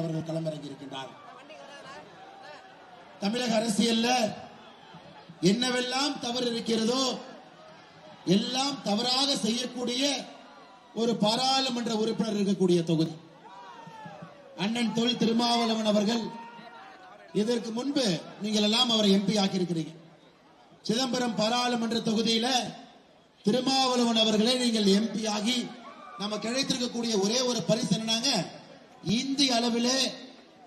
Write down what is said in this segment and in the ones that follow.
அவர்கள் களமிறங்கி இருக்கின்றார் தமிழக அரசியல்ல என்னவெல்லாம் தவறு இருக்கிறதோ எல்லாம் தவறாக செய்யக்கூடிய ஒரு பாராளுமன்ற உறுப்பினர் இருக்கக்கூடிய தொகுதி. அண்ணன் தொல் திருமாவளவன் அவர்கள் இதற்கு முன்பு நீங்கள் எல்லாம் அவரை எம்பி ஆக்கியிருக்கிறீங்க. சிதம்பரம் பாராளுமன்ற தொகுதியில திருமாவளவன் அவர்களே நீங்கள் எம்பி ஆகி நம்ம கிடைத்திருக்கக்கூடிய ஒரே ஒரு பரிசு என்னன்னாங்க இந்திய அளவிலே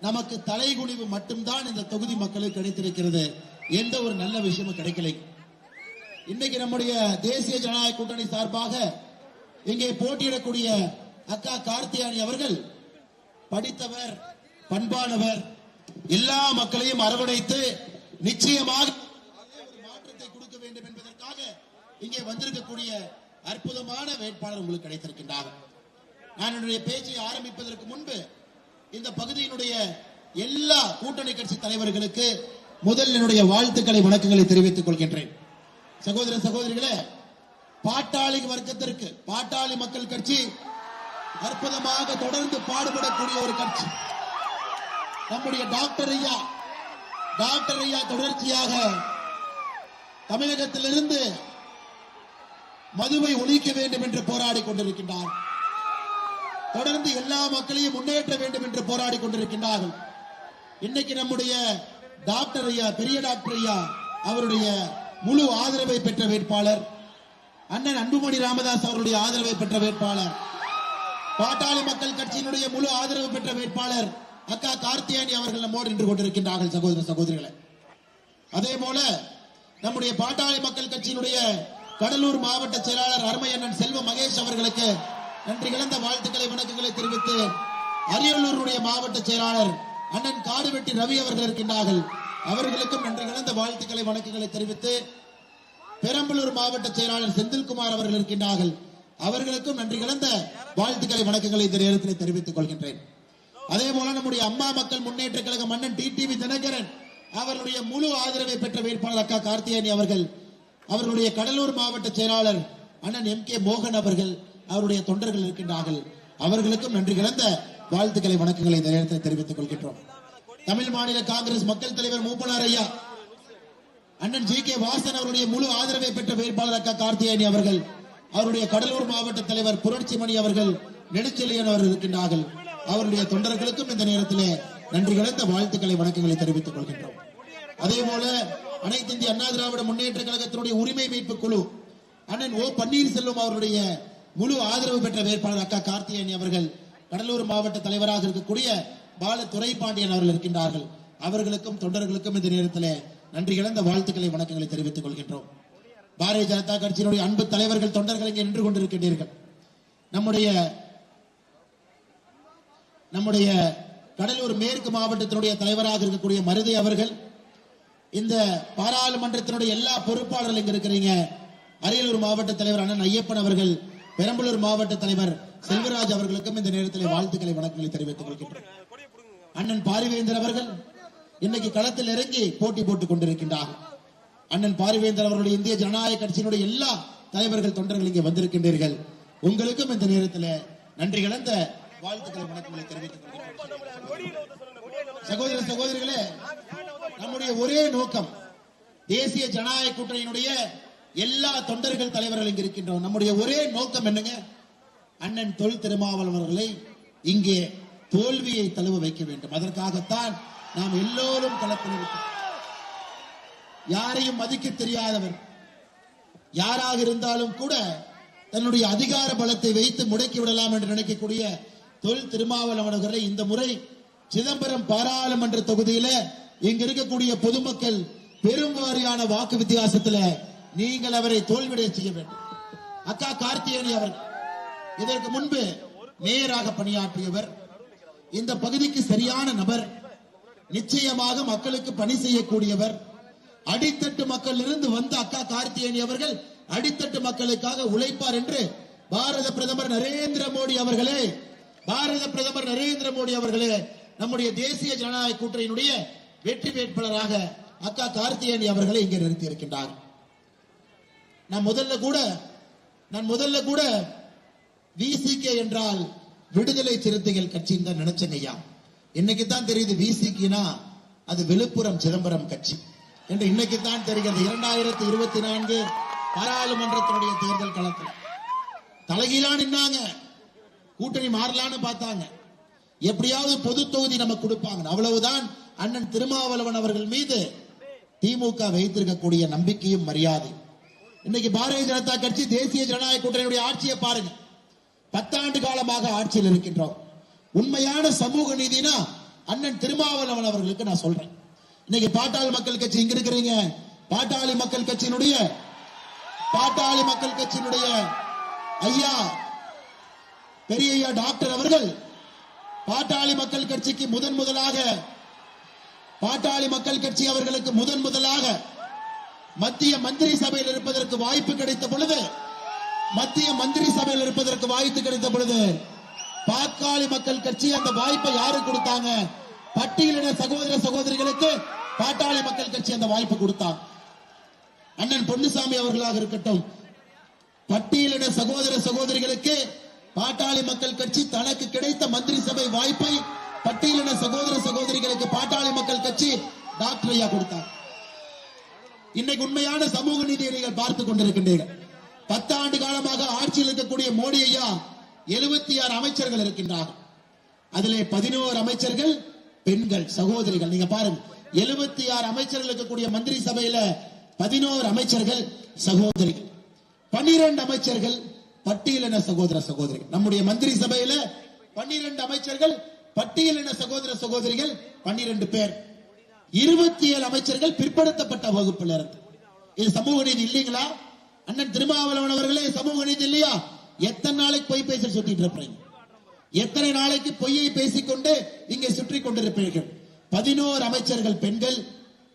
நமக்கு தலைகுனிவு மட்டும்தான் இந்த தொகுதி மக்களுக்கு கிடைத்திருக்கிறது. எந்த ஒரு நல்ல விஷயமும் கிடைக்கலை. இன்னைக்கு நம்முடைய தேசிய ஜனநாயக கூட்டணி சார்பாக இங்கே போட்டியிடக்கூடிய அக்கா கார்த்தியானி அவர்கள் படித்தவர் பண்பானவர் எல்லா மக்களையும் அரவணைத்து நிச்சயமாக ஒரு மாற்றத்தை கொடுக்க வேண்டும் என்பதற்காக இங்கே வந்திருக்கக்கூடிய அற்புதமான வேட்பாளர் உங்களுக்கு கிடைத்திருக்கின்றார் நான் என்னுடைய பேச்சை ஆரம்பிப்பதற்கு முன்பு இந்த பகுதியினுடைய எல்லா கூட்டணி கட்சி தலைவர்களுக்கு முதல் என்னுடைய வாழ்த்துக்களை வணக்கங்களை தெரிவித்துக் கொள்கின்றேன். சகோதர சகோதரிகளே பாட்டாளி வர்க்கத்திற்கு பாட்டாளி மக்கள் கட்சி அற்புதமாக தொடர்ந்து பாடுபடக்கூடிய ஒரு கட்சி. நம்முடைய டாக்டர் ஐயா டாக்டர் ஐயா தொடர்ச்சியாக தமிழகத்திலிருந்து மதுவை ஒழிக்க வேண்டும் என்று போராடி கொண்டிருக்கின்றார். தொடர்ந்து எல்லா மக்களையும் முன்னேற்ற வேண்டும் என்று போராடி கொண்டிருக்கின்றார்கள். இன்னைக்கு நம்முடைய டாக்டர் ஐயா பெரிய டாக்டர் ஐயா அவருடைய முழு ஆதரவை பெற்ற வேட்பாளர் அண்ணன் அன்புமணி ராமதாஸ் அவருடைய ஆதரவை பெற்ற வேட்பாளர் பாட்டாளி மக்கள் கட்சியினுடைய முழு ஆதரவு பெற்ற வேட்பாளர் அக்கா கார்த்தியானி அவர்கள் நம்மோடு நின்று கொண்டிருக்கின்றார்கள் சகோதர சகோதரிகளை. அதே போல நம்முடைய பாட்டாளி மக்கள் கட்சியினுடைய கடலூர் மாவட்ட செயலாளர் அருமையண்ணன் செல்வ மகேஷ் அவர்களுக்கு நன்றி கலந்த வாழ்த்துக்களை வணக்கங்களை தெரிவித்து அரியலூருடைய மாவட்ட செயலாளர் அண்ணன் காடுவெட்டி ரவி அவர்கள் இருக்கின்றார்கள். அவர்களுக்கும் நன்றி கலந்த வாழ்த்துக்களை வணக்கங்களை தெரிவித்து பெரம்பலூர் மாவட்ட செயலாளர் செந்தில்குமார் அவர்கள் இருக்கின்றார்கள். அவர்களுக்கும் நன்றி கலந்த வாழ்த்துக்களை வணக்கங்களை இந்த நேரத்தில் தெரிவித்துக் கொள்கின்றேன். அதே போல நம்முடைய அம்மா மக்கள் முன்னேற்ற கழக மன்னன் டிடிவி தினகரன் அவர்களுடைய முழு ஆதரவை பெற்ற வேட்பாளர் அக்கா கார்த்தியானி அவர்கள் அவர்களுடைய கடலூர் மாவட்ட செயலாளர் அண்ணன் எம் கே மோகன் அவர்கள் அவருடைய தொண்டர்கள் இருக்கின்றார்கள். அவர்களுக்கும் நன்றி கலந்த வாழ்த்துக்களை வணக்கங்களை இந்த நேரத்தில் தெரிவித்துக் கொள்கின்றோம். தமிழ் மாநில காங்கிரஸ் மக்கள் தலைவர் மூப்பனார் ஐயா அண்ணன் ஜி கே வாசன் அவருடைய முழு ஆதரவை பெற்ற வேட்பாளர் அக்கா கார்த்தியாயனி அவர்கள் அவருடைய கடலூர் மாவட்ட தலைவர் புரட்சி மணி அவர்கள் நெடுச்செழியன் அவர்கள் இருக்கின்றார்கள். அவருடைய தொண்டர்களுக்கும் இந்த நேரத்திலே நன்றி கலந்த வாழ்த்துக்களை வணக்கங்களை தெரிவித்துக் கொள்கின்றோம். அதே போல அனைத்து இந்திய அண்ணா திராவிட முன்னேற்ற கழகத்தினுடைய உரிமை மீட்பு குழு அண்ணன் ஓ பன்னீர்செல்வம் அவருடைய முழு ஆதரவு பெற்ற வேட்பாளர் அக்கா கார்த்திகேயன் அவர்கள் கடலூர் மாவட்ட தலைவராக இருக்கக்கூடிய பால துரைப்பாண்டியன் அவர்கள் இருக்கின்றார்கள். அவர்களுக்கும் தொண்டர்களுக்கும் இந்த நேரத்தில் நன்றி இழந்த வாழ்த்துக்களை வணக்கங்களை தெரிவித்துக் கொள்கின்றோம். பாரதிய ஜனதா கட்சியினுடைய அன்பு தலைவர்கள் தொண்டர்கள் இங்கே நின்று கொண்டிருக்கின்றீர்கள். நம்முடைய நம்முடைய கடலூர் மேற்கு மாவட்டத்தினுடைய தலைவராக இருக்கக்கூடிய மருதை அவர்கள் இந்த பாராளுமன்றத்தினுடைய எல்லா பொறுப்பாளர்கள் இங்க இருக்கிறீங்க. அரியலூர் மாவட்ட தலைவர் அண்ணன் ஐயப்பன் அவர்கள் பெரம்பலூர் மாவட்ட தலைவர் செல்வராஜ் அவர்களுக்கும் இந்த நேரத்தில் வாழ்த்துக்களை வணக்கங்களை தெரிவித்துக் கொள்கின்றனர் அண்ணன் பாரிவேந்தர் அவர்கள் இன்னைக்கு களத்தில் இறங்கி போட்டி போட்டுக் கொண்டிருக்கின்றார். அண்ணன் பாரிவேந்தர் அவர்களுடைய இந்திய ஜனநாயக கட்சியினுடைய எல்லா தலைவர்கள் தொண்டர்கள் இங்கே வந்திருக்கின்றீர்கள். உங்களுக்கும் இந்த நேரத்தில் நன்றி கலந்த வாழ்த்துக்களை வணக்கங்களை தெரிவித்துக் கொள்கிறேன் சகோதர சகோதரிகளே நம்முடைய ஒரே நோக்கம் தேசிய ஜனநாயக கூட்டணியினுடைய எல்லா தொண்டர்கள் தலைவர்கள் இங்கு இருக்கின்றோம். நம்முடைய ஒரே நோக்கம் என்னங்க? அண்ணன் தொல் திருமாவளவர்களை இங்கே தோல்வியை தழுவ வைக்க வேண்டும். அதற்காகத்தான் நாம் எல்லோரும் களத்தில் இருக்கிறோம். யாரையும் மதிக்க தெரியாதவர் யாராக இருந்தாலும் கூட தன்னுடைய அதிகார பலத்தை வைத்து முடக்கி விடலாம் என்று நினைக்கக்கூடிய தொல் திருமாவளவன் இந்த முறை சிதம்பரம் பாராளுமன்ற தொகுதியில இங்க இருக்கக்கூடிய பொதுமக்கள் பெரும்வாரியான வாக்கு வித்தியாசத்துல நீங்கள் அவரை தோல்விடைய செய்ய வேண்டும். அக்கா கார்த்தியேயனி அவர்கள் இதற்கு முன்பு மேயராக பணியாற்றியவர் இந்த பகுதிக்கு சரியான நபர் நிச்சயமாக மக்களுக்கு பணி செய்யக்கூடியவர் அடித்தட்டு மக்கள் இருந்து வந்த அக்கா கார்த்தியேயனி அவர்கள் அடித்தட்டு மக்களுக்காக உழைப்பார் என்று பாரத பிரதமர் நரேந்திர மோடி அவர்களே பாரத பிரதமர் நரேந்திர மோடி அவர்களே நம்முடைய தேசிய ஜனநாயக கூட்டணியினுடைய வெற்றி வேட்பாளராக அக்கா கார்த்தியேயனி அவர்களை இங்கே நிறுத்தி இருக்கின்றார் நான் முதல்ல கூட நான் முதல்ல கூட விசிகே என்றால் விடுதலை சிறுத்தைகள் கட்சின்னு தான் நினைச்சேங்க ஐயா. இன்னைக்கு தான் தெரியுது விசிகினா அது விழுப்புரம் சிதம்பரம் கட்சி. என்று இன்னைக்கு தான் தெரிகிறது இரண்டாயிரத்தி இருபத்தி நான்கு பாராளுமன்றத்தினுடைய தேர்தல் களத்தில். தலைகீழான் நின்னாங்க. கூட்டணி மாறலான்னு பார்த்தாங்க. எப்படியாவது பொது தொகுதி நமக்கு கொடுப்பாங்க அவ்வளவுதான் அண்ணன் திருமாவளவன் அவர்கள் மீது திமுக வைத்திருக்கக்கூடிய நம்பிக்கையும் மரியாதையும். இன்னைக்கு பாரதிய ஜனதா கட்சி தேசிய ஜனநாயக கூட்டணியுடைய ஆட்சியை பாருங்க. பத்தாண்டு காலமாக ஆட்சியில் இருக்கின்றோம். உண்மையான சமூக நீதினா அண்ணன் திருமாவளவன் அவர்களுக்கு நான் சொல்றேன். இன்னைக்கு பாட்டாளி மக்கள் கட்சி இங்க இருக்கிறீங்க? பாட்டாளி மக்கள் கட்சியினுடைய பாட்டாளி மக்கள் கட்சியினுடைய ஐயா பெரிய ஐயா டாக்டர் அவர்கள் பாட்டாளி மக்கள் கட்சிக்கு முதன் முதலாக பாட்டாளி மக்கள் கட்சி அவர்களுக்கு முதன் முதலாக மத்திய மந்திரி சபையில் இருப்பதற்கு வாய்ப்பு கிடைத்த பொழுது மத்திய மந்திரி சபையில் இருப்பதற்கு வாய்ப்பு கிடைத்த பொழுது பாக்காளி மக்கள் கட்சி அந்த வாய்ப்பை யாரு கொடுத்தாங்க? பட்டியலின சகோதர சகோதரிகளுக்கு பாட்டாளி மக்கள் கட்சி அந்த வாய்ப்பு கொடுத்தாங்க. அண்ணன் பொன்னுசாமி அவர்களாக இருக்கட்டும் பட்டியலின சகோதர சகோதரிகளுக்கு பாட்டாளி மக்கள் கட்சி தனக்கு கிடைத்த மந்திரி சபை வாய்ப்பை பட்டியலின சகோதர சகோதரிகளுக்கு பாட்டாளி மக்கள் கட்சி டாக்டர் ஐயா கொடுத்தாங்க. இன்னைக்கு உண்மையான சமூக நீதியை நீங்கள் பார்த்துக் கொண்டிருக்கின்றீர்கள். பத்தாண்டு காலமாக ஆட்சியில் இருக்கக்கூடிய மோடி ஐயா எழுபத்தி ஆறு அமைச்சர்கள் இருக்கின்றார்கள். அதிலே பதினோரு அமைச்சர்கள் பெண்கள் சகோதரிகள். நீங்க பாருங்க எழுபத்தி ஆறு அமைச்சர்கள் இருக்கக்கூடிய மந்திரி சபையில பதினோரு அமைச்சர்கள் சகோதரிகள். பன்னிரண்டு அமைச்சர்கள் பட்டியலின சகோதர சகோதரிகள். நம்முடைய மந்திரி சபையில பன்னிரண்டு அமைச்சர்கள் பட்டியலின சகோதர சகோதரிகள் பன்னிரண்டு பேர். இருபத்தி ஏழு அமைச்சர்கள் பிற்படுத்தப்பட்ட வகுப்பில் இருந்து. இது சமூக நீதி இல்லைங்களா? அண்ணன் திருமாவளவன் அவர்களே சமூக நீதி இல்லையா? எத்தனை நாளைக்கு பொய் பேச சுத்திட்டு இருப்பீங்க? எத்தனை நாளைக்கு பொய்யை பேசிக்கொண்டு இங்கே சுற்றி கொண்டிருப்பீர்கள்? பதினோரு அமைச்சர்கள் பெண்கள்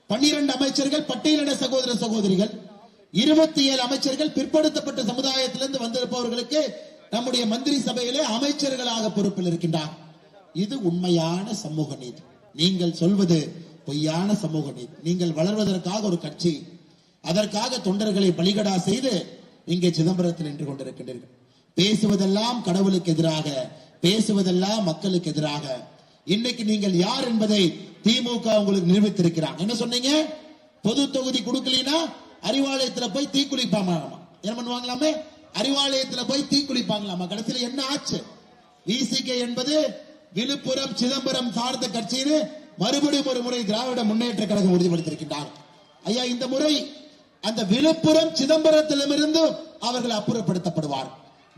பன்னிரண்டு அமைச்சர்கள் பட்டியலிட சகோதர சகோதரிகள் இருபத்தி ஏழு அமைச்சர்கள் பிற்படுத்தப்பட்ட சமுதாயத்திலிருந்து வந்திருப்பவர்களுக்கு நம்முடைய மந்திரி சபையிலே அமைச்சர்களாக பொறுப்பில் இருக்கின்றார். இது உண்மையான சமூக நீதி. நீங்கள் சொல்வது பொய்யான சமூக நீதி நீங்கள் வளர்வதற்காக ஒரு கட்சி அதற்காக தொண்டர்களை பலிகடா செய்து இங்கே சிதம்பரத்தில் நின்று கொண்டிருக்கின்றீர்கள். பேசுவதெல்லாம் கடவுளுக்கு எதிராக பேசுவதெல்லாம் மக்களுக்கு எதிராக. இன்னைக்கு நீங்கள் யார் என்பதை திமுக உங்களுக்கு நிரூபித்திருக்கிறாங்க என்ன சொன்னீங்க? பொது தொகுதி கொடுக்கலனா அறிவாலயத்துல போய் தீக்குளிப்பாங்களாமா என்ன பண்ணுவாங்களாமே? அறிவாலயத்துல போய் தீக்குளிப்பாங்களாமா கடைசியில என்ன ஆச்சு? விசிகே என்பது விழுப்புரம் சிதம்பரம் சார்ந்த கட்சின்னு மறுபடியும் ஒரு முறை திராவிட முன்னேற்ற கழகம் உறுதிப்படுத்தியிருக்கின்றார். ஐயா இந்த முறை அந்த விழுப்புரம் சிதம்பரத்திலிருந்து அவர்கள் அப்புறப்படுத்தப்படுவார்.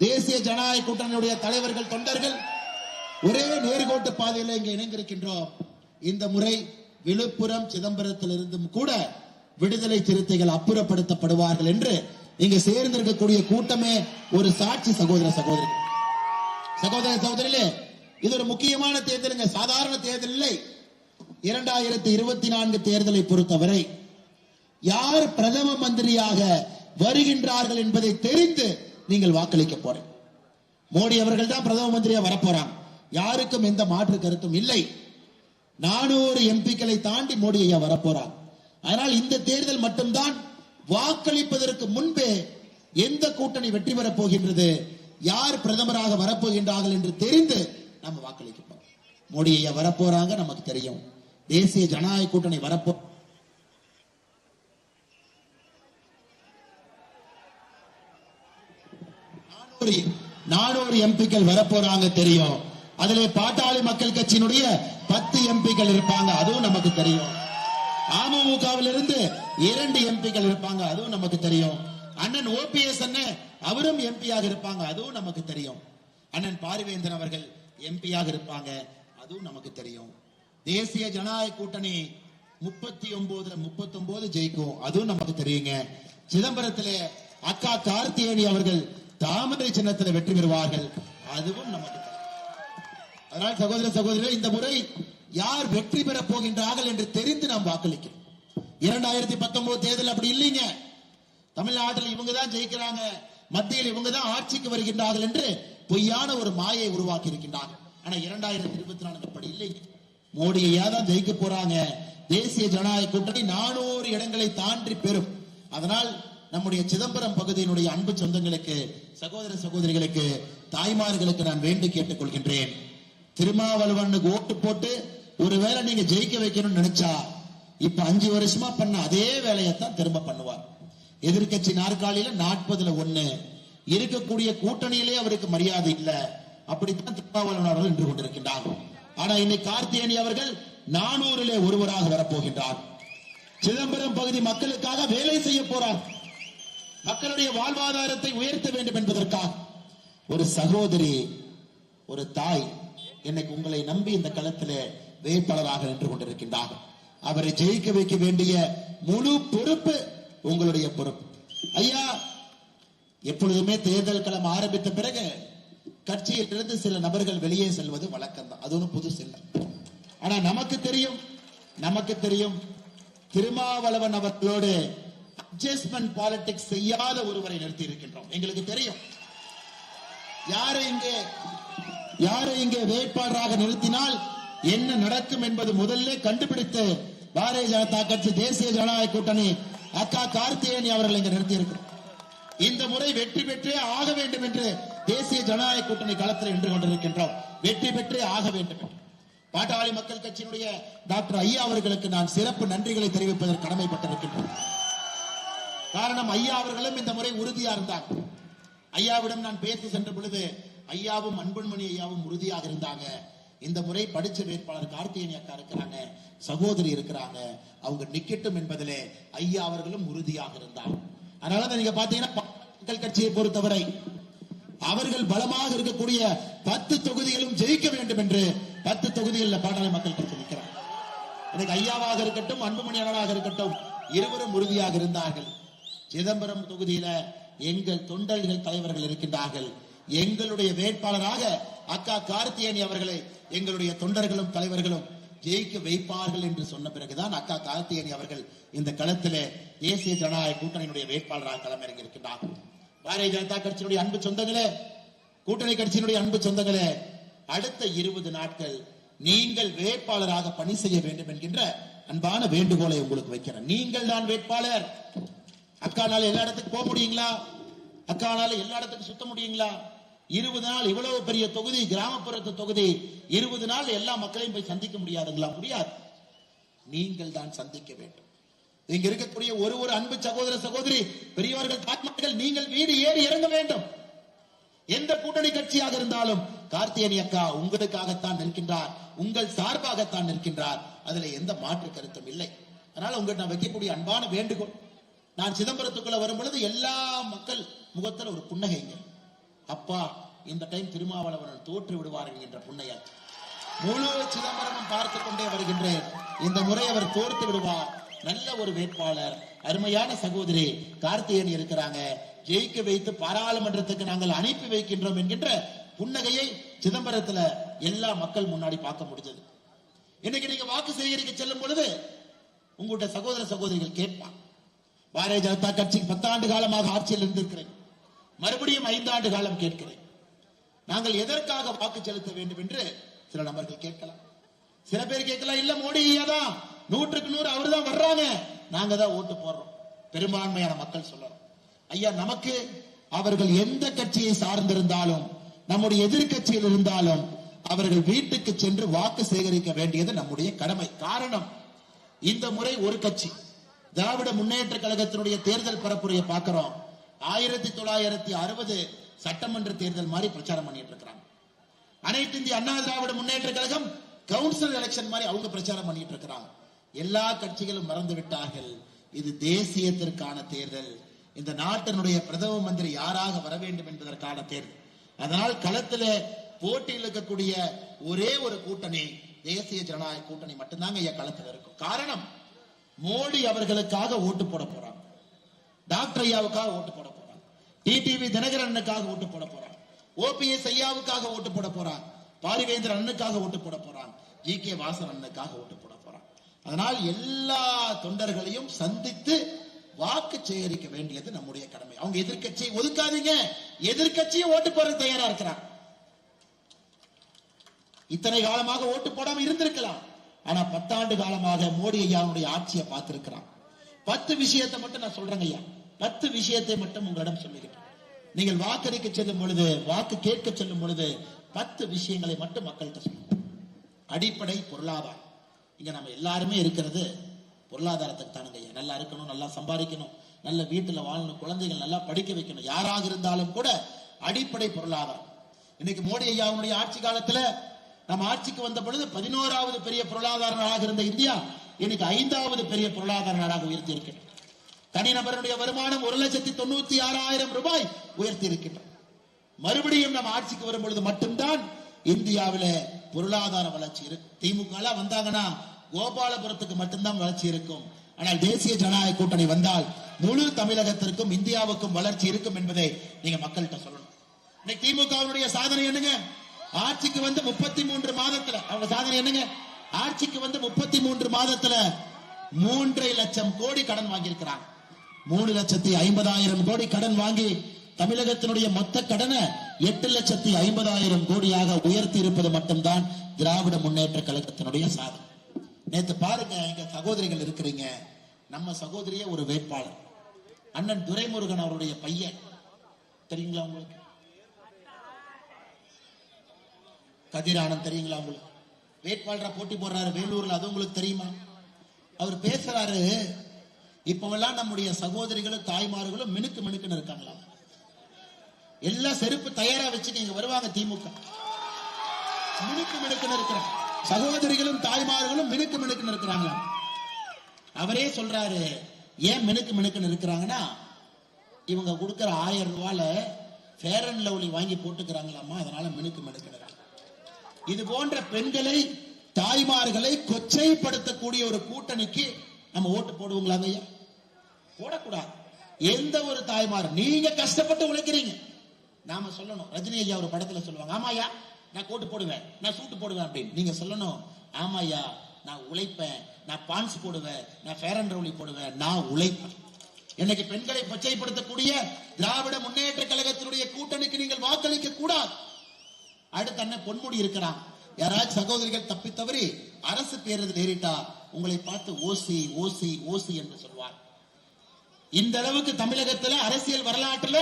தேசிய ஜனநாயக கூட்டணியுடைய தலைவர்கள் தொண்டர்கள் ஒரே நேர்கோட்டு பாதையில் இங்கே இணைந்திருக்கின்றோம். இந்த முறை விழுப்புரம் சிதம்பரத்திலிருந்தும் கூட விடுதலை சிறுத்தைகள் அப்புறப்படுத்தப்படுவார்கள் என்று இங்கு சேர்ந்திருக்கக்கூடிய கூட்டமே ஒரு சாட்சி சகோதர சகோதரி சகோதர சகோதரிலே இது ஒரு முக்கியமான தேர்தல் சாதாரண தேர்தல் இல்லை. இரண்டாயிரத்தி இருபத்தி நான்கு தேர்தலை பொறுத்தவரை யார் பிரதம மந்திரியாக வருகின்றார்கள் என்பதை தெரிந்து நீங்கள் வாக்களிக்க போறேன். மோடி அவர்கள் தான் பிரதம மந்திரியா வரப்போறாங்க. யாருக்கும் எந்த மாற்று கருத்தும் இல்லை. நானூறு எம்பிக்களை தாண்டி மோடி ஐயா வரப்போறாங்க அதனால் இந்த தேர்தல் மட்டும்தான் வாக்களிப்பதற்கு முன்பே எந்த கூட்டணி வெற்றி பெறப் போகின்றது யார் பிரதமராக வரப்போகின்றார்கள் என்று தெரிந்து நம்ம வாக்களிக்க போறோம். மோடி ஐயா வரப்போறாங்க நமக்கு தெரியும். தேசிய ஜனநாயக கூட்டணி வரப்போ நானூறு எம்பிக்கள் வரப்போறாங்க தெரியும். அதுல பாட்டாளி மக்கள் கட்சியினுடைய பத்து எம்பிக்கள் இருப்பாங்க அதுவும் நமக்கு தெரியும். அமமுகவில் இருந்து இரண்டு எம்பிக்கள் இருப்பாங்க அதுவும் நமக்கு தெரியும். அண்ணன் ஓபிஎஸ் அண்ணன் அவரும் எம்பியாக இருப்பாங்க அதுவும் நமக்கு தெரியும். அண்ணன் பாரிவேந்தன் அவர்கள் எம்பியாக இருப்பாங்க அதுவும் நமக்கு தெரியும். தேசிய ஜனநாயக கூட்டணி முப்பத்தி ஒன்பதுல முப்பத்தி ஒன்பது ஜெயிக்கும். அதுவும் நமக்கு தெரியுங்க. சிதம்பரத்திலே அக்கா கார்த்தியேயனி அவர்கள் தாமரை சின்னத்தில் வெற்றி பெறுவார்கள். அதுவும் நமக்கு அதனால் சகோதர சகோதரர் இந்த முறை யார் வெற்றி பெறப் போகின்றார்கள் என்று தெரிந்து நாம் வாக்களிக்கிறோம். இரண்டாயிரத்தி பத்தொன்பது தேர்தல் அப்படி இல்லைங்க. தமிழ்நாட்டில் இவங்க தான் ஜெயிக்கிறாங்க. மத்தியில் இவங்க தான் ஆட்சிக்கு வருகின்றார்கள் என்று பொய்யான ஒரு மாயை உருவாக்கி இருக்கின்றார்கள் ஆனா இரண்டாயிரத்தி இருபத்தி நான்கு அப்படி இல்லைங்க. மோடி தான் ஜெயிக்க போறாங்க. தேசிய ஜனநாயக கூட்டணி நானூறு இடங்களை தாண்டி பெறும். அதனால் நம்முடைய சிதம்பரம் பகுதியினுடைய அன்பு சொந்தங்களுக்கு சகோதர சகோதரிகளுக்கு தாய்மார்களுக்கு நான் வேண்டி கேட்டுக் கொள்கின்றேன். திருமாவளவனுக்கு ஓட்டு போட்டு ஒருவேளை நீங்க ஜெயிக்க வைக்கணும்னு நினைச்சா இப்ப அஞ்சு வருஷமா பண்ண அதே வேலையைத்தான் திரும்ப பண்ணுவார். எதிர்க்கட்சி நாற்காலியில நாற்பதுல ஒண்ணு. இருக்கக்கூடிய கூட்டணியிலே அவருக்கு மரியாதை இல்லை. அப்படித்தான் திருமாவளவன் அவர்கள் நின்று கொண்டிருக்கின்றார். ஆனா இன்னைக்கு கார்த்தியேயனி அவர்கள் நானூறிலே ஒருவராக வரப்போகின்றார். சிதம்பரம் பகுதி மக்களுக்காக வேலை செய்ய போறார். மக்களுடைய வாழ்வாதாரத்தை உயர்த்த வேண்டும் என்பதற்காக. ஒரு சகோதரி ஒரு தாய் இன்னைக்கு உங்களை நம்பி இந்த களத்திலே வேட்பாளராக நின்று கொண்டிருக்கின்றார். அவரை ஜெயிக்க வைக்க வேண்டிய முழு பொறுப்பு உங்களுடைய பொறுப்பு. ஐயா எப்பொழுதுமே தேர்தல் களம் ஆரம்பித்த பிறகு கட்சியிலிருந்து சில நபர்கள் வெளியே செல்வது வழக்கம் தான் அது ஒன்றும் புதுசு இல்லை. ஆனா நமக்கு தெரியும் நமக்கு தெரியும் திருமாவளவன் அவர்களோடு அட்ஜஸ்ட்மெண்ட் பாலிடிக்ஸ் செய்யாத ஒருவரை நிறுத்தி இருக்கின்றோம் எங்களுக்கு தெரியும். யாரை இங்கே யாரை இங்கே வேட்பாளராக நிறுத்தினால் என்ன நடக்கும் என்பது முதல்ல கண்டுபிடித்து பாரதிய ஜனதா கட்சி தேசிய ஜனநாயக கூட்டணி அக்கா கார்த்திகேயனி அவர்கள் இங்கே நிறுத்தி இருக்கிறோம் இந்த முறை வெற்றி பெற்றே ஆக வேண்டும் என்று தேசிய ஜனநாயக கூட்டணி களத்தில் நின்று கொண்டிருக்கின்றோம். வெற்றி பெற்றே ஆக வேண்டும் பாட்டாளி மக்கள் கட்சியினுடைய டாக்டர் ஐயா அவர்களுக்கு நான் சிறப்பு நன்றிகளை தெரிவிப்பதற்கு கடமைப்பட்டிருக்கின்றோம். காரணம் ஐயா அவர்களும் இந்த முறை உறுதியா இருந்தார் ஐயாவிடம் நான் பேசி சென்ற பொழுது ஐயாவும் அன்புமணி ஐயாவும் உறுதியாக இருந்தாங்க. இந்த முறை படிச்ச வேட்பாளர் கார்த்திகேயனி அக்கா இருக்கிறாங்க சகோதரி இருக்கிறாங்க. அவங்க நிக்கட்டும் என்பதிலே ஐயா அவர்களும் உறுதியாக இருந்தார் அதனால நீங்க பாத்தீங்கன்னா மக்கள் கட்சியை பொறுத்தவரை அவர்கள் பலமாக இருக்கக்கூடிய பத்து தொகுதிகளும் ஜெயிக்க வேண்டும் என்று பத்து தொகுதிகளில் பாட்டாளி மக்கள் கட்சி நிற்கிறார் எனக்கு ஐயாவாக இருக்கட்டும் அன்புமணி அண்ணனாக இருக்கட்டும் இருவரும் உறுதியாக இருந்தார்கள். சிதம்பரம் தொகுதியில எங்கள் தொண்டர்கள் தலைவர்கள் இருக்கின்றார்கள். எங்களுடைய வேட்பாளராக அக்கா கார்த்தியேயனி அவர்களை எங்களுடைய தொண்டர்களும் தலைவர்களும் ஜெயிக்க வைப்பார்கள் என்று சொன்ன பிறகுதான் அக்கா கார்த்தியேயனி அவர்கள் இந்த களத்திலே தேசிய ஜனநாயக கூட்டணியினுடைய வேட்பாளராக களமிறங்கி இருக்கின்றார்கள் பாரதிய ஜனதா கட்சியினுடைய அன்பு சொந்தங்களே கூட்டணி கட்சியினுடைய அன்பு சொந்தங்களே அடுத்த இருபது நாட்கள் நீங்கள் வேட்பாளராக பணி செய்ய வேண்டும் என்கின்ற அன்பான வேண்டுகோளை உங்களுக்கு வைக்கிறேன். நீங்கள் தான் வேட்பாளர். அக்கானால எல்லா இடத்துக்கு போக முடியுங்களா? அக்கானால எல்லா இடத்துக்கும் சுத்த முடியுங்களா? இருபது நாள் இவ்வளவு பெரிய தொகுதி கிராமப்புறத்து தொகுதி இருபது நாள் எல்லா மக்களையும் போய் சந்திக்க முடியாதுங்களா? முடியாது. நீங்கள் தான் சந்திக்க வேண்டும். இங்க இருக்கக்கூடிய ஒரு ஒரு அன்பு சகோதர சகோதரி பெரியவர்கள் தாய்மார்கள் நீங்கள் வீடு ஏறி இறங்க வேண்டும். எந்த கூட்டணி கட்சியாக இருந்தாலும் கார்த்தியனி அக்கா உங்களுக்காகத்தான் நிற்கின்றார் உங்கள் சார்பாகத்தான் நிற்கின்றார். அதுல எந்த மாற்று கருத்தும் இல்லை. அதனால உங்கள்கிட்ட நான் வைக்கக்கூடிய அன்பான வேண்டுகோள் நான் சிதம்பரத்துக்குள்ள வரும் பொழுது எல்லா மக்கள் முகத்தில் ஒரு புன்னகைங்க அப்பா இந்த டைம் திருமாவளவன் தோற்று விடுவார்கள் என்ற புன்னையால் முழு சிதம்பரமும் பார்த்து கொண்டே வருகின்றேன். இந்த முறை அவர் தோர்த்து விடுவார். நல்ல ஒரு வேட்பாளர் அருமையான சகோதரி கார்த்திகேயன் இருக்கிறாங்க. ஜெயிக்க வைத்து பாராளுமன்றத்துக்கு நாங்கள் அனுப்பி வைக்கின்றோம் என்கின்ற புன்னகையை சிதம்பரத்துல எல்லா மக்கள் முன்னாடி பார்க்க முடிஞ்சது. இன்னைக்கு நீங்க வாக்கு சேகரிக்க செல்லும் பொழுது உங்களுடைய சகோதர சகோதரிகள் கேட்பான் பாரதிய ஜனதா கட்சி பத்தாண்டு காலமாக ஆட்சியில் இருந்திருக்கிறேன். மறுபடியும் ஐந்தாண்டு காலம் கேட்கிறேன். நாங்கள் எதற்காக வாக்கு செலுத்த வேண்டும் என்று சில நபர்கள் கேட்கலாம். சில பேர் கேட்கலாம் இல்ல மோடி ஐயா தான் நூற்றுக்கு நூறு அவர் தான் வர்றாங்க. நாங்க தான் ஓட்டு போடுறோம். பெரும்பான்மையான மக்கள் சொல்றோம் ஐயா நமக்கு அவர்கள் எந்த கட்சியை சார்ந்திருந்தாலும் நம்முடைய எதிர்கட்சியில் இருந்தாலும் அவர்கள் வீட்டுக்கு சென்று வாக்கு சேகரிக்க வேண்டியது நம்முடைய கடமை. காரணம் இந்த முறை ஒரு கட்சி. திராவிட முன்னேற்ற கழகத்தினுடைய தேர்தல் பரப்புரையை பார்க்கிறோம். ஆயிரத்தி தொள்ளாயிரத்தி அறுபது சட்டமன்ற தேர்தல் மாதிரி பிரச்சாரம் பண்ணிட்டு இருக்கிறாங்க. அனைத்து இந்திய அண்ணா திராவிட முன்னேற்ற கழகம் கவுன்சில் எலெக்ஷன் மாதிரி அவங்க பிரச்சாரம் பண்ணிட்டு இருக்கிறாங்க. எல்லா கட்சிகளும் மறந்து விட்டார்கள் இது தேசியத்திற்கான தேர்தல். இந்த நாட்டினுடைய பிரதம மந்திரி யாராக வர வேண்டும் என்பதற்கான தேர்தல். அதனால் களத்துல போட்டியில் இருக்கக்கூடிய ஒரே ஒரு கூட்டணி தேசிய ஜனநாயக கூட்டணி மட்டும்தாங்க ஐயா களத்தில் இருக்கும். காரணம் மோடி அவர்களுக்காக ஓட்டு போட போறாங்க டாக்டர் ஐயாவுக்காக ஓட்டு போட போறாங்க டிடிவி தினகரனுக்காக ஓட்டு போட போறாங்க ஓபிஎஸ் ஐயாவுக்காக ஓட்டு போட போறாங்க பாரிவேந்தர் அண்ணனுக்காக ஓட்டு போட போறாங்க ஜி கே வாசன் அண்ணனுக்காக ஓட்டு போட அதனால் எல்லா தொண்டர்களையும் சந்தித்து வாக்கு சேகரிக்க வேண்டியது நம்முடைய கடமை. அவங்க எதிர்க்கட்சியை ஒதுக்காதீங்க. எதிர்க்கட்சியை ஓட்டு போட தயாரா இருக்கிறாங்க. இத்தனை காலமாக ஓட்டு போடாம இருந்திருக்கலாம். ஆனா பத்தாண்டு காலமாக மோடி ஐயாவுடைய ஆட்சியை பார்த்திருக்கிறான். பத்து விஷயத்தை மட்டும் நான் சொல்றேங்க ஐயா. பத்து விஷயத்தை மட்டும் உங்களிடம் சொல்லுகிறேன் நீங்கள் வாக்களிக்க செல்லும் பொழுது வாக்கு கேட்க செல்லும் பொழுது பத்து விஷயங்களை மட்டும் மக்கள்கிட்ட சொல்லுங்க. அடிப்படை பொருளாதாரம். இங்க நம்ம எல்லாருமே இருக்கிறது பொருளாதாரத்துக்கு தானுங்க ஐயா. நல்லா இருக்கணும் நல்லா சம்பாதிக்கணும் நல்ல வீட்டில் வாழணும் குழந்தைகள் நல்லா படிக்க வைக்கணும். யாராக இருந்தாலும் கூட அடிப்படை பொருளாதாரம். இன்னைக்கு மோடி ஐயாவுடைய ஆட்சி காலத்துல நம்ம ஆட்சிக்கு வந்த பொழுது பதினோராவது பெரிய பொருளாதார நாடாக இருந்த இந்தியா இன்னைக்கு ஐந்தாவது பெரிய பொருளாதார நாடாக உயர்த்தி இருக்கின்றோம் தனிநபருடைய வருமானம் ஒரு லட்சத்தி தொண்ணூத்தி ஆறாயிரம் ரூபாய் உயர்த்தி இருக்கின்றோம் மறுபடியும் நம்ம ஆட்சிக்கு வரும் பொழுது மட்டும்தான் இந்தியாவில பொருளாதார வளர்ச்சி இருக்கு திமுக வந்தாங்கன்னா கோபாலபுரத்துக்கு மட்டும்தான் வளர்ச்சி இருக்கும். ஆனால் தேசிய ஜனநாயக கூட்டணி வந்தால் முழு தமிழகத்திற்கும் இந்தியாவுக்கும் வளர்ச்சி இருக்கும் என்பதை நீங்க மக்கள்கிட்ட சொல்லணும். இன்னைக்கு திமுகவுடைய சாதனை என்னங்க? ஆட்சிக்கு வந்து முப்பத்தி மூன்று மாதத்துல அவங்க சாதனை என்னங்க? ஆட்சிக்கு வந்து முப்பத்தி மூன்று மாதத்துல மூன்றரை லட்சம் கோடி கடன் வாங்கியிருக்கிறாங்க. மூணு லட்சத்தி ஐம்பதாயிரம் கோடி கடன் வாங்கி தமிழகத்தினுடைய மொத்த கடனை எட்டு லட்சத்தி ஐம்பதாயிரம் கோடியாக உயர்த்தி இருப்பது மட்டும்தான் திராவிட முன்னேற்ற கழகத்தினுடைய சாதனை. நேத்து பாருங்க எங்க சகோதரிகள் இருக்கிறீங்க. நம்ம சகோதரியே ஒரு வேட்பாளர். அண்ணன் துரைமுருகன் அவருடைய பையன். தெரியுங்களா உங்களுக்கு? கதிரானந்த் தெரியுங்களா உங்களுக்கு? வேட்பாளரா போட்டி போடுறாரு வேலூர்ல. அது உங்களுக்கு தெரியுமா? அவர் பேசுறாரு இப்பவெல்லாம் நம்முடைய சகோதரிகளும் தாய்மார்களும் மினுக்கு மினுக்குன்னு இருக்காங்களா எல்லாம் செருப்பு தயாரா வச்சு வருவாங்க திமுக. மினுக்கு மினுக்குன்னு இருக்கிறாங்க சகோதரிகளும் தாய்மார்களும் மினுக்கு மினுக்குன்னு இருக்கிறாங்க. அவரே சொல்றாரு ஏன் மினுக்கு மினுக்குன்னு இருக்கிறாங்கன்னா இவங்க கொடுக்குற ஆயிரம் ரூபால ஃபேர் அண்ட் லவ்லி வாங்கி போட்டுக்கிறாங்களாமா அதனால மினுக்கு மினுக்குன்னு இது போன்ற பெண்களை தாய்மார்களை கொச்சைப்படுத்தக்கூடிய ஒரு கூட்டணிக்கு நம்ம ஓட்டு போடுவோங்களா ஐயா? போடக்கூடாது. எந்த ஒரு தாய்மார் நீங்க கஷ்டப்பட்டு உழைக்கிறீங்க. நாம சொல்லணும். ரஜினி ஐயா ஒரு படத்துல சொல்லுவாங்க ஆமாயா நான் கோட்டு போடுவேன் நான் சூட்டு போடுவேன் அப்படின்னு. நீங்க சொல்லணும் ஆமாயா நான் உழைப்பேன் நான் பான்ஸ் போடுவேன் நான் ஃபேர் அண்ட் ரவுலி போடுவேன் நான் உழைப்பேன். இன்னைக்கு பெண்களை பச்சைப்படுத்தக்கூடிய திராவிட முன்னேற்ற கழகத்தினுடைய கூட்டணிக்கு நீங்கள் வாக்களிக்க கூடாது. அடுத்து அண்ணன் பொன்முடி இருக்கிறான். யாராச்சும் சகோதரிகள் தப்பி தவறி அரசு பேருந்து நேரிட்டா உங்களை பார்த்து ஓசி ஓசி ஓசி என்று சொல்வார். இந்த அளவுக்கு தமிழகத்துல அரசியல் வரலாற்றுல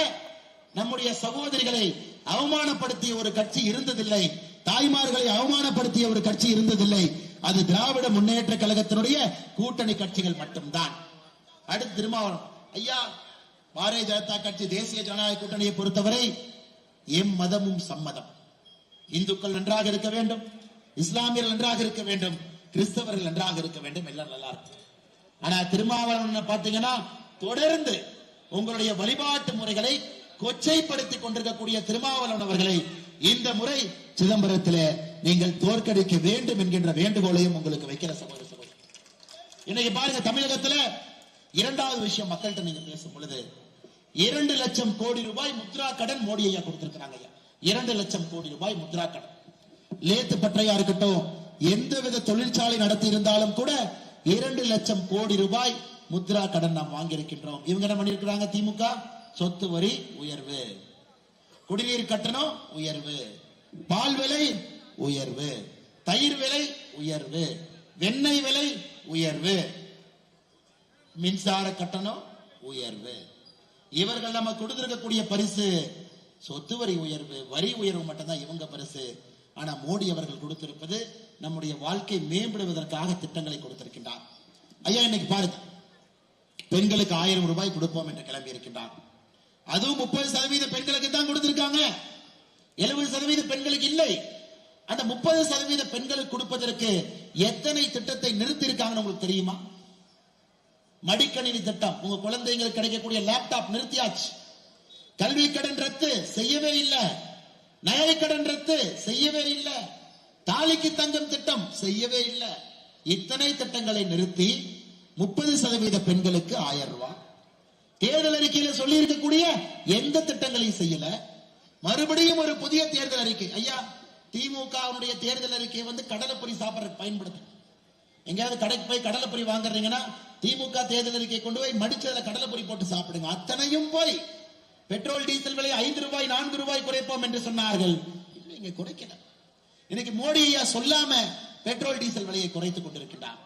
நம்முடைய சகோதரிகளை அவமானப்படுத்திய ஒரு கட்சி இருந்ததில்லை. தாய்மார்களை அவமானப்படுத்திய ஒரு கட்சி இருந்ததில்லை. அது திராவிட முன்னேற்ற கழகத்தினுடைய கூட்டணி கட்சிகள் மட்டும்தான். அடுத்து திருமாவளம் ஐயா பாரதிய ஜனதா கட்சி தேசிய ஜனநாயக கூட்டணியை பொறுத்தவரை எம் மதமும் சம்மதம். இந்துக்கள் நன்றாக இருக்க வேண்டும். இஸ்லாமியர்கள் நன்றாக இருக்க வேண்டும். கிறிஸ்தவர்கள் நன்றாக இருக்க வேண்டும். எல்லாம் நல்லா இருக்கு ஆனா திருமாவளவன் பாத்தீங்கன்னா தொடர்ந்து உங்களுடைய வழிபாட்டு முறைகளை கொச்சைப்படுத்திக் கொண்டிருக்கக்கூடிய திருமாவளவன் அவர்களை இந்த முறை சிதம்பரத்தில் நீங்கள் தோற்கடிக்க வேண்டும் என்கின்ற வேண்டுகோளையும் உங்களுக்கு வைக்கிற சகோதர சகோதரி. இன்னைக்கு பாருங்க தமிழகத்துல இரண்டாவது விஷயம் மக்கள்கிட்ட நீங்க பேசும் பொழுது இரண்டு லட்சம் கோடி ரூபாய் முத்ரா கடன் மோடி ஐயா கொடுத்திருக்கிறாங்க ஐயா. இரண்டு லட்சம் கோடி ரூபாய் முத்ரா கடன். லேத்து பற்றையா இருக்கட்டும் எந்தவித தொழிற்சாலை நடத்தி இருந்தாலும் கூட இரண்டு லட்சம் கோடி ரூபாய் முத்ரா கடன் நாம் வாங்கியிருக்கின்றோம். இவங்க என்ன பண்ணிருக்கிறாங்க திமுக? சொத்து வரி உயர்வு. குடிநீர் கட்டணம் உயர்வு. பால் விலை உயர்வு. தயிர் விலை உயர்வு. வெண்ணெய் விலை உயர்வு. மின்சார கட்டணம் உயர்வு. இவர்கள் நம்ம கொடுத்திருக்கக்கூடிய பரிசு சொத்து வரி உயர்வு. வரி உயர்வு மட்டும்தான் இவங்க பரிசு. ஆனா மோடி அவர்கள் கொடுத்திருப்பது நம்முடைய வாழ்க்கை மேம்படுவதற்காக திட்டங்களை கொடுத்திருக்கின்றார். ஐயா இன்னைக்கு பாருங்க. பெண்களுக்கு ஆயிரம் ரூபாய் கொடுப்போம் என்று கிளம்பி இருக்கின்றார் அதுவும் முப்பது சதவீத பெண்களுக்கு தான் கொடுத்திருக்காங்க. எழுபது சதவீத பெண்களுக்கு இல்லை. அந்த முப்பது சதவீத பெண்களுக்கு கொடுப்பதற்கு எத்தனை திட்டத்தை நிறுத்தி இருக்காங்கன்னு உங்களுக்கு தெரியுமா? மடிக்கணினி திட்டம். உங்க குழந்தைங்களுக்கு கிடைக்கக்கூடிய லேப்டாப் நிறுத்தியாச்சு. கல்வி கடன் ரத்து செய்யவே இல்லை. நகை கடன் ரத்து செய்யவே இல்லை. தாலிக்கு தங்கம் திட்டம் செய்யவே இல்லை. இத்தனை திட்டங்களை நிறுத்தி முப்பது சதவீத பெண்களுக்கு ஆயிரம் ரூபாய். தேர்தல் அறிக்கையில சொல்லி இருக்கக்கூடிய எந்த திட்டங்களையும் செய்யல. மறுபடியும் ஒரு புதிய தேர்தல் அறிக்கை. ஐயா திமுகவுடைய தேர்தல் அறிக்கையை வந்து கடலைப்பொரி சாப்பிட பயன்படுத்து எங்கேயாவது கடைக்கு போய் கடலைப்பொரி வாங்குறீங்கன்னா திமுக தேர்தல் அறிக்கை கொண்டு போய் மடிச்சதுல கடலைப்பொரி போட்டு சாப்பிடுங்க. அத்தனையும் போய் பெட்ரோல் டீசல் விலை ஐந்து ரூபாய் நான்கு ரூபாய் குறைப்போம் என்று சொன்னார்கள். இங்க குறைக்கல. இன்னைக்கு மோடி ஐயா சொல்லாம பெட்ரோல் டீசல் விலையை குறைத்துக் கொண்டிருக்கின்றார்.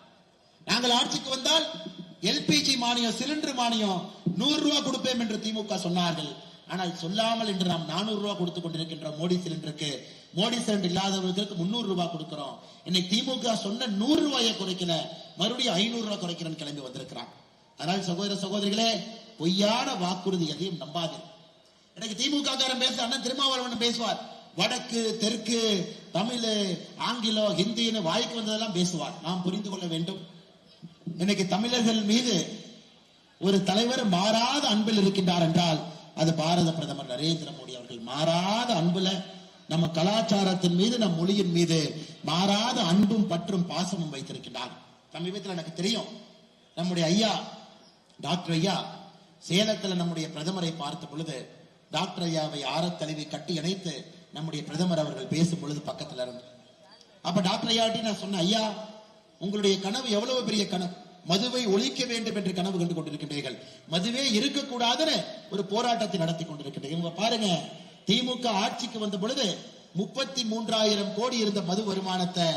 நாங்கள் ஆட்சிக்கு வந்தால் எல்பிஜி மானியம் சிலிண்டர் மானியம் நூறு ரூபாய் கொடுப்பேன் என்று திமுக சொன்னார்கள். ஆனால் சொல்லாமல் இன்று நாம் நானூறு ரூபாய் கொடுத்து கொண்டிருக்கின்றோம் மோடி சிலிண்டருக்கு மோடி சிலிண்டர் இல்லாதவர்களுக்கு முன்னூறு ரூபாய் கொடுக்கிறோம். இன்னைக்கு திமுக சொன்ன நூறு ரூபாயை குறைக்கல மறுபடியும் ஐநூறு ரூபாய் குறைக்கிறேன்னு கிளம்பி வந்திருக்கிறான் அதனால் சகோதர சகோதரிகளே பொய்யான வாக்குறுதி எதையும் நம்பாதீர்கள் எனக்கு திமுக காரன் பேச அண்ணன் திருமாவளவன் பேசுவார். வடக்கு தெற்கு தமிழ் ஆங்கிலம் ஹிந்தின்னு வாய்க்கு வந்ததெல்லாம் பேசுவார். நாம் புரிந்து கொள்ள வேண்டும். இன்னைக்கு தமிழர்கள் மீது ஒரு தலைவர் மாறாத அன்பில் இருக்கின்றார் என்றால் அது பாரத பிரதமர் நரேந்திர மோடி அவர்கள் மாறாத அன்புல நம்ம கலாச்சாரத்தின் மீது நம் மொழியின் மீது மாறாத அன்பும் பற்றும் பாசமும் வைத்திருக்கின்றார். சமீபத்தில் எனக்கு தெரியும். நம்முடைய ஐயா டாக்டர் ஐயா சேலத்துல நம்முடைய பிரதமரை பார்த்த பொழுது டாக்டர் ஐயாவை ஆரத் தழுவி கட்டி இணைத்து நம்முடைய பிரதமர் அவர்கள் பேசும் பொழுது பக்கத்துல இருந்து. அப்ப டாக்டர் ஐயாட்டி நான் சொன்னேன் ஐயா உங்களுடைய கனவு எவ்வளவு பெரிய கனவு? மதுவை ஒழிக்க வேண்டும் என்று கனவு கண்டு கொண்டிருக்கின்றீர்கள். மதுவே இருக்கக்கூடாதுன்னு ஒரு போராட்டத்தை நடத்தி கொண்டிருக்கின்றீர்கள். இவங்க பாருங்க திமுக ஆட்சிக்கு வந்த பொழுது முப்பத்தி மூன்றாயிரம் கோடி இருந்த மது வருமானத்தை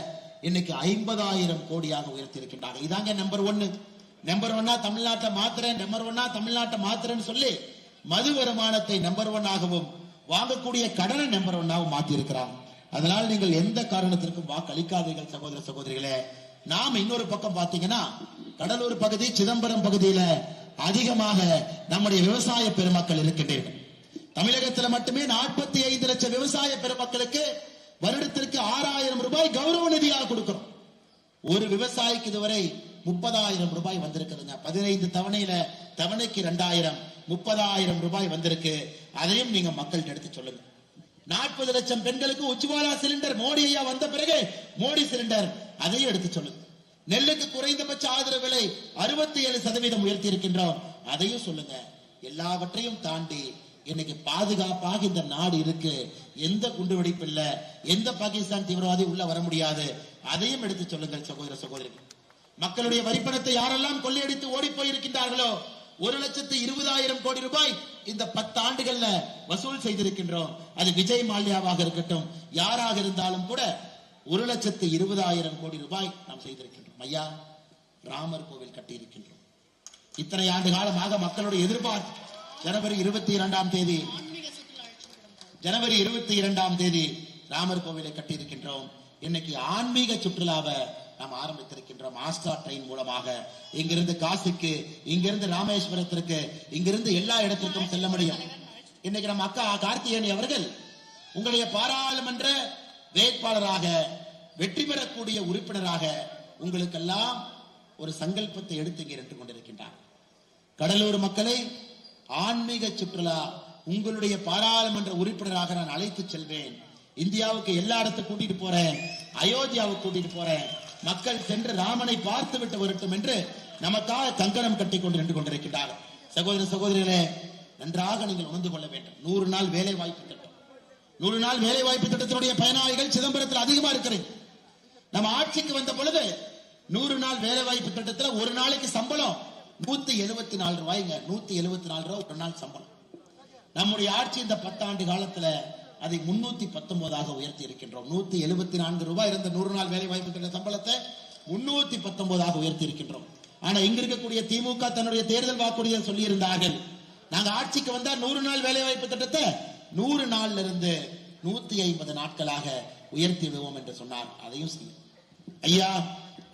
இன்னைக்கு ஐம்பதாயிரம் கோடியாக உயர்த்தி இருக்கின்றாங்க இதாங்க நம்பர் ஒன்னு நம்பர் ஒன்னா தமிழ்நாட்டை மாத்திரன் நம்பர் ஒன்னா தமிழ்நாட்டை மாத்திரன்னு சொல்லி மது வருமானத்தை நம்பர் ஒன்னாகவும் வாங்கக்கூடிய கடனை நம்பர் ஒன்னாகவும் மாத்தி இருக்கிறாங்க அதனால் நீங்கள் எந்த காரணத்திற்கும் வாக்களிக்காதீர்கள் சகோதர சகோதரிகளே. நாம் இன்னொரு பக்கம் பாத்தீங்கன்னா கடலூர் பகுதி சிதம்பரம் பகுதியில அதிகமாக நம்முடைய விவசாய பெருமக்கள் இருக்கின்றீர்கள். தமிழகத்தில் மட்டுமே நாற்பத்தி ஐந்து லட்சம் விவசாய பெருமக்களுக்கு வருடத்திற்கு ஆறாயிரம் ரூபாய் கௌரவ நிதியாக கொடுக்கிறோம். ஒரு விவசாயிக்கு இதுவரை முப்பதாயிரம் ரூபாய் வந்திருக்குதுங்க பதினைந்து தவணையில தவணைக்கு ரெண்டாயிரம் முப்பதாயிரம் ரூபாய் வந்திருக்கு. அதையும் நீங்க மக்கள்கிட்ட எடுத்து சொல்லுங்க. நாற்பது லட்சம் பெண்களுக்கு உஜ்வாலா சிலிண்டர் மோடி ஐயா வந்த பிறகு மோடி சிலிண்டர். அதையும் எடுத்து சொல்லுங்க நெல்லுக்கு குறைந்தபட்ச ஆதரவு விலை அறுபத்தி ஏழு சதவீதம் உயர்த்தி இருக்கின்றோம் அதையும் சொல்லுங்க. எல்லாவற்றையும் தாண்டி இன்னைக்கு பாதுகாப்பாக இந்த நாடு இருக்கு. எந்த குண்டு வெடிப்பு இல்ல. எந்த பாகிஸ்தான் தீவிரவாதி உள்ள வர முடியாது. அதையும் எடுத்து சொல்லுங்கள் சகோதர சகோதரி மக்களுடைய வரிப்பணத்தை யாரெல்லாம் கொள்ளையடித்து ஓடி போயிருக்கின்றார்களோ ஒரு லட்சத்து இருபதாயிரம் கோடி ரூபாய் இந்த பத்து ஆண்டுகள்ல வசூல் செய்திருக்கின்றோம். அது விஜய் மால்யாவாக இருக்கட்டும் யாராக இருந்தாலும் கூட ஒரு லட்சத்து இருபதாயிரம் கோடி ரூபாய் நாம் செய்திருக்கின்றோம். ஐயா ராமர் கோவில் கட்டியிருக்கின்றோம். இத்தனை ஆண்டு காலமாக மக்களுடைய எதிர்பார்ப்பு ஜனவரி இருபத்தி இரண்டாம் தேதி ஜனவரி இருபத்தி இரண்டாம் தேதி ராமர் கோவிலை கட்டியிருக்கின்றோம். இன்னைக்கு ஆன்மீக சுற்றுலாவை நாம் ஆரம்பித்திருக்கின்றோம் ஆஸ்டா ட்ரெயின் மூலமாக. இங்கிருந்து காசிக்கு இங்கிருந்து ராமேஸ்வரத்திற்கு இங்கிருந்து எல்லா இடத்திற்கும் செல்ல முடியும். இன்னைக்கு நம்ம அக்கா கார்த்திகேயனி அவர்கள் உங்களுடைய பாராளுமன்ற வேட்பாளராக வெற்றி பெறக்கூடிய உறுப்பினராக உங்களுக்கெல்லாம் ஒரு சங்கல்பத்தை எடுத்து இங்கே நின்று கொண்டிருக்கின்றார். கடலூர் மக்களை ஆன்மீக சுற்றுலா உங்களுடைய பாராளுமன்ற உறுப்பினராக நான் அழைத்து செல்வேன். இந்தியாவுக்கு எல்லா இடத்துக்கும் கூட்டிட்டு போறேன். அயோத்தியாவுக்கு கூட்டிட்டு போறேன். மக்கள் சென்று ராமனை பார்த்து விட்டு வரட்டும் என்று நமக்காக கங்கணம் கட்டி கொண்டு நின்று கொண்டிருக்கின்றார்கள். சகோதர சகோதரிகளே நன்றாக நீங்கள் உணர்ந்து கொள்ள வேண்டும். நூறு நாள் வேலை வாய்ப்பு திட்டம். நூறு நாள் வேலை வாய்ப்பு திட்டத்தினுடைய பயனாளிகள் சிதம்பரத்தில் அதிகமா இருக்கிறது நம்ம ஆட்சிக்கு வந்த பொழுது நூறு நாள் வேலை வாய்ப்பு திட்டத்துல ஒரு நாளைக்கு சம்பளம் நூத்தி எழுபத்தி நாலு ரூபாய்ங்க. நூத்தி எழுபத்தி நாலு ரூபாய் ஒரு நாள் சம்பளம். நம்முடைய ஆட்சி இந்த பத்தாண்டு காலத்துல அதை முன்னூத்தி பத்தொன்பதாக உயர்த்தி இருக்கின்றோம். நூத்தி எழுபத்தி நான்கு ரூபாய் இருந்த நூறு நாள் வேலை வாய்ப்பு திட்ட சம்பளத்தை முன்னூத்தி பத்தொன்பதாக உயர்த்தி இருக்கின்றோம். ஆனா இங்க இருக்கக்கூடிய திமுக தன்னுடைய தேர்தல் வாக்குறுதியை சொல்லி இருந்தார்கள் நாங்க ஆட்சிக்கு வந்தா நூறு நாள் வேலை வாய்ப்பு திட்டத்தை நூறு நாள்ல இருந்து நூத்தி ஐம்பது நாட்களாக உயர்த்தி விடுவோம் என்று சொன்னார். அதையும் செய்ய ஐயா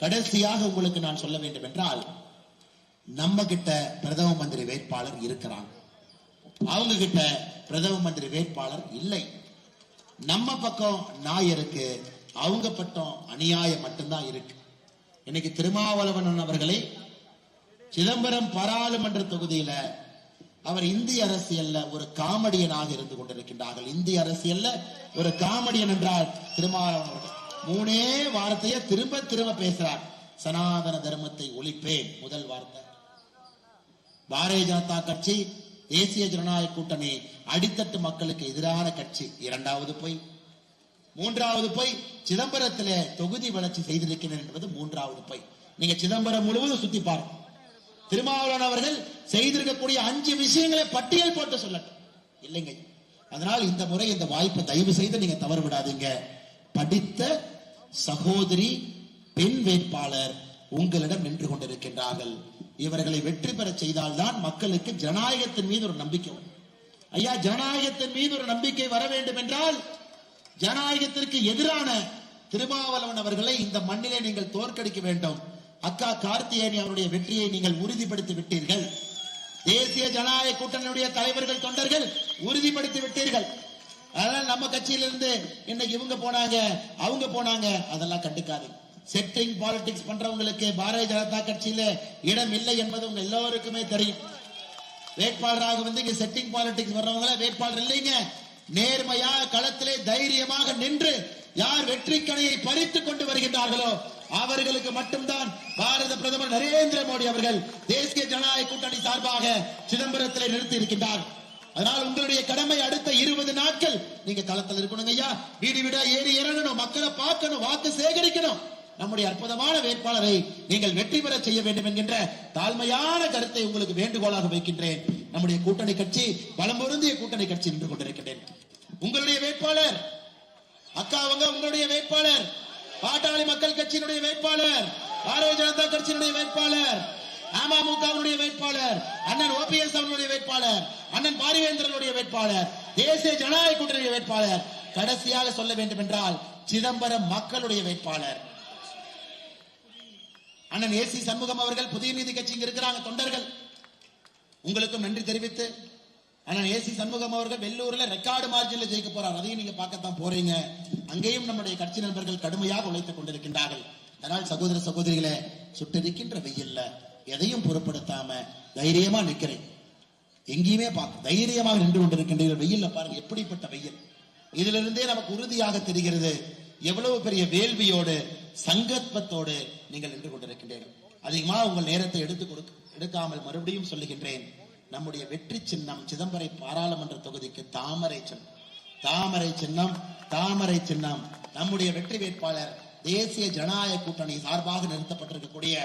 கடைசியாக உங்களுக்கு நான் சொல்ல வேண்டும் என்றால் நம்ம கிட்ட பிரதம மந்திரி வேட்பாளர் இருக்கிறான். அவங்க கிட்ட பிரதம மந்திரி வேட்பாளர் இல்லை. நம்ம பக்கம் நாய் இருக்கு. அவங்க பட்டம் அநியாயம் மட்டும்தான் இருக்கு. இன்னைக்கு திருமாவளவன் அவர்களை சிதம்பரம் பாராளுமன்ற தொகுதியில அவர் இந்திய அரசியல்ல ஒரு காமெடியனாக இருந்து கொண்டிருக்கின்றார்கள். இந்திய அரசியல்ல ஒரு காமெடியன் என்றால் திருமாவளவன் மூணே வார்த்தையை திரும்ப திரும்ப பேசுறார். சனாதன தர்மத்தை ஒழிப்பேன். முதல் வார்த்தை. பாரதிய ஜனதா கட்சி தேசிய ஜனநாயக கூட்டணி அடித்தட்டு மக்களுக்கு எதிரான கட்சி. இரண்டாவது போய். மூன்றாவது போய் சிதம்பரத்திலே தொகுதி வளர்ச்சி செய்திருக்கிறேன் என்பது மூன்றாவது போய். நீங்க சிதம்பரம் முழுவதும் சுத்தி பாருங்க. திருமாவளவன் அவர்கள் செய்திருக்கக்கூடிய அஞ்சு விஷயங்களை பட்டியல் போட்டு சொல்லட்டும். இல்லைங்க. அதனால் இந்த முறை இந்த வாய்ப்பை தயவு செய்து நீங்க தவறு விடாதீங்க. படித்த சகோதரி பெண் வேட்பாளர் உங்களிடம் நின்று கொண்டிருக்கின்றார்கள். இவர்களை வெற்றி பெற செய்தால்தான் மக்களுக்கு ஜனநாயகத்தின் மீது ஒரு நம்பிக்கை வரும். ஐயா ஜனநாயகத்தின் மீது ஒரு நம்பிக்கை வர வேண்டும் என்றால் ஜனநாயகத்திற்கு எதிரான திருமாவளவன் அவர்களை இந்த மண்ணிலே நீங்கள் தோற்கடிக்க வேண்டும். அக்கா கார்த்தியேனி அவருடைய வெற்றியை நீங்கள் உறுதிப்படுத்தி விட்டீர்கள். தேசிய ஜனநாயக கூட்டணியுடைய தலைவர்கள் தொண்டர்கள் உறுதிப்படுத்தி விட்டீர்கள். அதனால நம்ம கட்சியிலிருந்து இன்னைக்கு இவங்க போனாங்க அவங்க போனாங்க அதெல்லாம் கண்டுக்காதீங்க. செட்டிங் பாலிடிக்ஸ் பண்றவங்களுக்கு பாரதிய ஜனதா கட்சியில இடம் இல்லை என்பது உங்க எல்லோருக்குமே தெரியும். வேட்பாளராக வந்து இங்க செட்டிங் பாலிடிக்ஸ் வர்றவங்கள வேட்பாளர் இல்லைங்க. நேர்மையா களத்திலே தைரியமாக நின்று யார் வெற்றி கணையை பறித்து கொண்டு வருகின்றார்களோ அவர்களுக்கு மட்டும்தான் பாரத பிரதமர் நரேந்திர மோடி அவர்கள் தேசிய ஜனநாயக கூட்டணி சார்பாக சிதம்பரத்திலே நிறுத்தி இருக்கின்றார் அதனால் உங்களுடைய கடமை அடுத்த இருபது நாட்கள் நீங்க களத்தில் இருக்கணுங்க ஐயா வீடு வீடா ஏறி இறங்கணும் மக்களை பார்க்கணும் வாக்கு சேகரிக்கணும். நம்முடைய அற்புதமான வேட்பாளரை நீங்கள் வெற்றி பெற செய்ய வேண்டும் என்கின்ற தாழ்மையான கருத்தை உங்களுக்கு வேண்டுகோளாக வைக்கின்றேன். நம்முடைய கூட்டணி கட்சி பலம் பொருந்திய கூட்டணி கட்சி நின்று கொண்டிருக்கின்றேன். உங்களுடைய வேட்பாளர் அக்கா அவங்க உங்களுடைய வேட்பாளர் பாட்டாளி மக்கள் கட்சியினுடைய வேட்பாளர் பாரதிய ஜனதா கட்சியினுடைய வேட்பாளர் அமமுகவுடைய வேட்பாளர் அண்ணன் ஓபிஎஸ் அவர்களுடைய வேட்பாளர் அண்ணன் பாரிவேந்திரனுடைய வேட்பாளர் தேசிய ஜனநாயக கூட்டணி வேட்பாளர் கடைசியாக சொல்ல வேண்டும் என்றால் சிதம்பரம் மக்களுடைய வேட்பாளர். அண்ணன் ஏசி சண்முகம் அவர்கள் புதிய நீதி கட்சிங்க இருக்கிறாங்க தொண்டர்கள். உங்களுக்கும் நன்றி தெரிவித்து அண்ணன் ஏசி சண்முகம் அவர்கள் வெள்ளூர்ல ரெக்கார்டு மார்ஜின்ல ஜெயிக்க போறார். அதையும் நீங்க பார்க்கத்தான் போறீங்க. அங்கேயும் நம்முடைய கட்சி நண்பர்கள் கடுமையாக உழைத்துக் கொண்டிருக்கின்றார்கள். அதனால் சகோதர சகோதரிகளை சுட்டரிக்கின்ற வெயில்ல எதையும் பொருட்படுத்தாம தைரியமா நிக்கிறேன். எங்கேயுமே பார்க்க தைரியமாக நின்று கொண்டிருக்கின்றீர்கள். வெயில்ல பாருங்க எப்படிப்பட்ட வெயில். இதிலிருந்தே நமக்கு உறுதியாக தெரிகிறது எவ்வளவு பெரிய வேள்வியோடு சங்கத்பத்தோடு நீங்கள் நின்று கொண்டிருக்கின்றீர்கள். அதிகமா உங்கள் நேரத்தை எடுத்து கொடுக்க எடுக்காமல் மறுபடியும் சொல்லுகின்றேன். நம்முடைய வெற்றி சின்னம் சிதம்பரை பாராளுமன்ற தொகுதிக்கு தாமரை சின்னம். தாமரை சின்னம் தாமரை சின்னம். நம்முடைய வெற்றி வேட்பாளர் தேசிய ஜனநாயக கூட்டணி சார்பாக நிறுத்தப்பட்டிருக்கக்கூடிய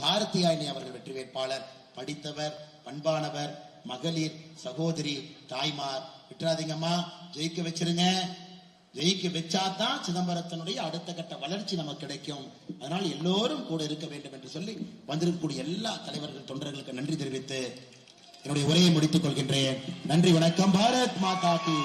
கார்த்தியாயினி அவர்கள் வெற்றி வேட்பாளர். படித்தவர் பண்பானவர் மகளிர் சகோதரி தாய்மார். விட்டுறாதீங்கம்மா. ஜெயிக்க வச்சிருங்க. ஜெயிக்க வச்சாதான் சிதம்பரத்தினுடைய அடுத்த கட்ட வளர்ச்சி நமக்கு கிடைக்கும். அதனால் எல்லோரும் கூட இருக்க வேண்டும் என்று சொல்லி வந்திருக்கக்கூடிய எல்லா தலைவர்கள் தொண்டர்களுக்கு நன்றி தெரிவித்து என்னுடைய உரையை முடித்துக் கொள்கின்றேன். நன்றி வணக்கம். பாரத் மாதா கி.